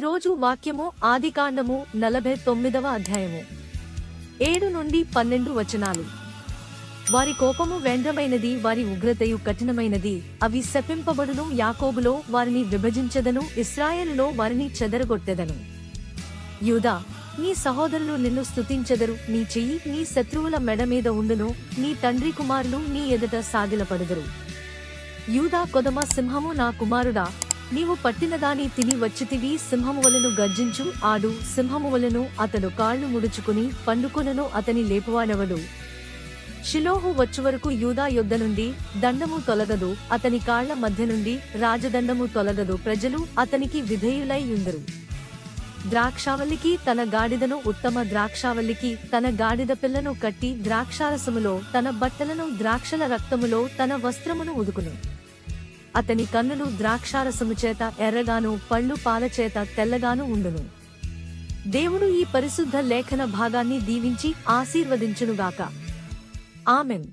రోజు వాక్యము ఆదికాండము నలభై తొమ్మిదవ అధ్యాయము. ఏడు నుండి పన్నెండు వచనాలు. వారి కోపము వేంద్రమైనది వారి ఉగ్రతయు కఠినమైనది. అవి శపింపబడును యాకోబులో వారిని విభజించదను ఇస్రాయేలులో వారిని చెదరగొట్టెదను. యూదా నీ సహోదరులు నిన్ను స్తుతించెదరు. నీ చెయ్యి నీ శత్రువుల మెడ మీద ఉండును. నీ తండ్రి కుమారులు నీ ఎదుట సాగిలపడుదురు. యూదా కొదమ సింహము నా కుమారుడా నీవు పట్టినదాని తిని వచ్చితివి సింహము వలను గర్జించు ఆడు సింహమువలను అతను అతడు కాళ్ళు ముడుచుకుని పండుకొనను అతని లేపువానవడు షిలోహు వచ్చు వరకు యూదా యుద్ధ నుండి దండము తొలగదు అతని కాళ్ళ మధ్య నుండి రాజదండము తొలగదు ప్రజలు అతనికి విధేయులై ఉందరు ద్రాక్షావల్లికి తన గాడిదను ఉత్తమ ద్రాక్షావల్లికి తన గాడిద పిల్లను కట్టి ద్రాక్షారసములో తన బట్టలను ద్రాక్షల రక్తములో తన వస్త్రమును ఉదుకును. అతని కన్నులు ద్రాక్షారసము చేత ఎర్రగాను పళ్ళు పాల చేత తెల్లగాను ఉండును. దేవుడు ఈ పరిశుద్ధ లేఖన భాగాన్ని దీవించి ఆశీర్వదించునుగాక. ఆమెన్.